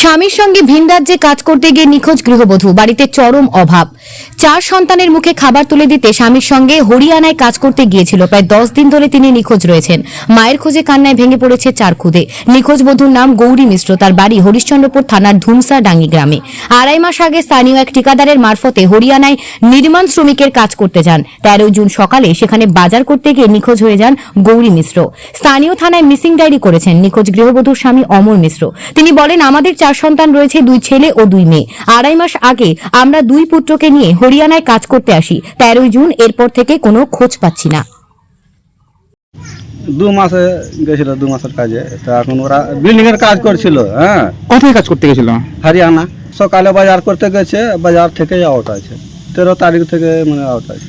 স্বামীর সঙ্গে ভিন রাজ্যে কাজ করতে গিয়ে নিখোঁজ গৃহবধূ। বাড়িতে চরম অভাব। চার সন্তানের মুখে খাবার তুলে দিতে স্বামীর সঙ্গে হরিয়ানায় কাজ করতে গিয়েছিল। প্রায় দশ দিন ধরে তিনি নিখোঁজ রয়েছেন। মায়ের খোঁজে কান্নায় ভেঙে পড়েছে চার খুদে। নিখোঁজ বধূর নাম গৌরী মিশ্র। তার বাড়ি হরিশ্চন্দ্রপুর থানার ধুমসা ডাঙ্গি গ্রামে। আড়াই মাস আগে স্থানীয় এক ঠিকাদারের মারফতে হরিয়ানায় নির্মাণ শ্রমিকের কাজ করতে যান। তেরোই জুন সকালে সেখানে বাজার করতে গিয়ে নিখোঁজ হয়ে যান গৌরী মিশ্র। স্থানীয় থানায় মিসিং ডায়েরি করেছেন নিখোঁজ গৃহবধূর স্বামী অমর মিশ্র। তিনি বলেন, আমাদের চার সন্তান রয়েছে দুই ছেলে ও দুই মেয়ে। আড়াই মাস আগে আমরা দুই পুত্রকে নিয়ে হরিয়ানায় কাজ করতে আসি। তেরোই জুন এরপর থেকে কোনো খোঁজ পাচ্ছি না। দু মাসে গেছিল দু মাসের কাজে। তা এখন ওরা বিল্ডিং এর কাজ করছিল হ্যাঁ। কোথায় কাজ করতে গেছিল? হরিয়ানা। সকালে বাজার করতে গেছে বাজার থেকে আউট আছে তেরো তারিখ থেকে মানে আউট আছে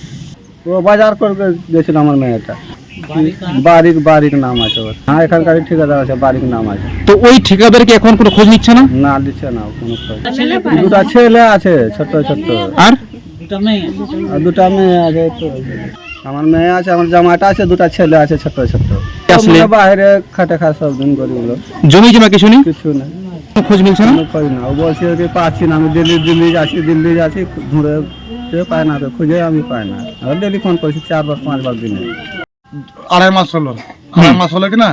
ও বাজার করতে গেছিল আমার মেয়েটা। বাড়ির বাড়ির নাম আছে ওর। হ্যাঁ এখানকার ঠিকাদার আছে বাড়ির নাম আছে। তো ওই ঠিকাদারকে এখন কোনো খোঁজ নিচ্ছে না? না দিচ্ছে না কোনো খোঁজ। দুটা ছেলে আছে ছোট ছোট আর? আর দুটা মেয়ে আছে তো আমার মেয়ে আছে আমার জামাটা আছে দুটা ছেলে আছে ছোট ছোট আসলে? বাইরে খাটে খা সব দিন করি ওগুলো। জমি জমা কিছু নেই কিছু নেই খোঁজ মিলছে না? খোঁজ না। ও বলছে যে পাচ্ছি না আমি দিল্লি দিল্লি যাচ্ছি দিল্লি যাচ্ছি ঘুরে পায় না তো খুঁজে আমি পাই না। আর ডেলি ফোন করছি চারবার পাঁচবার দিনে। আড়াই মাস হলো। আড়াই মাস হলো কি না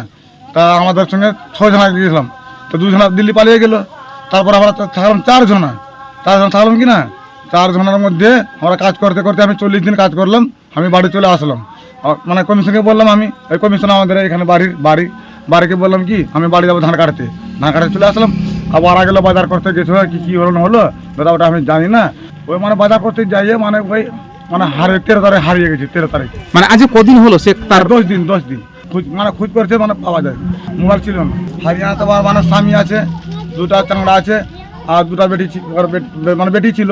তা আমাদের সঙ্গে ছয় জনা গিয়েছিলাম। তো দুজনা দিল্লি পালিয়ে গেল। তারপর আমরা থাকলাম চারজনা। চারজন থাকলাম কি না চারজনের মধ্যে আমরা কাজ করতে করতে আমি চল্লিশ দিন কাজ করলাম। আমি বাড়ি চলে আসলাম। মানে কমিশনকে বললাম আমি ওই কমিশন আমাদের এখানে বাড়ির বাড়ি বাড়িকে বললাম কি, আমি বাড়ি যাব ধান কাটতে। ধান কাটতে চলে আসলাম। আবার আগে গেলো বাজার করতে গেছিল, কি কি হলো, না হলো দাদা ওটা আমি জানি না। ওই মানে বাজার করতে যাইয়ে মানে ওই মানে হারিয়ে তেরো তারিখ হারিয়ে গেছে তেরো তারিখ। মানে আজ কদিন হলো সে তার দশ দিন দশ দিন। খুঁজ মানে খুঁজ করছে মানে পাওয়া যায়। মোবাইল ছিল না। হারিয়ানা তো আমার মানে স্বামী আছে দুটা চাংড়া আছে আর দুটা বেটি মানে বেটি ছিল।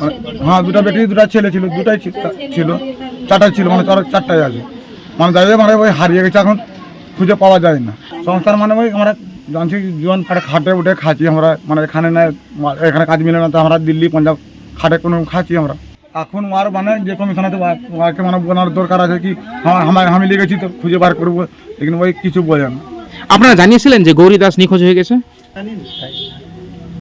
মানে- হ্যাঁ দুটা বেটি দুটা ছেলে ছিল দুটাই ছিল। চারটাই ছিল মানে চার চারটাই আছে। মানে যাই মানে ওই হারিয়ে গেছে এখন খুঁজে পাওয়া যায় না। সংস্থার মানে ওই আমরা জানছি জীবন খাটে উঠে খাচ্ছি আমরা। মানে এখানে না এখানে কাজ মিলে না তো আমরা দিল্লি পাঞ্জাব খাটে কোনো খাচ্ছি আমরা। এখন আর মানে যে কমিশনাতে আছে ওকে মানে বোনার দরকার আছে কি হ্যাঁ আমার আমি লেগেছি তো খুঁজে বার করব কিন্তু ওই কিছু বোঝে না আপনারা জানিয়েছিলেন যে গৌরী দাস নিখোঁজ হয়ে গেছে?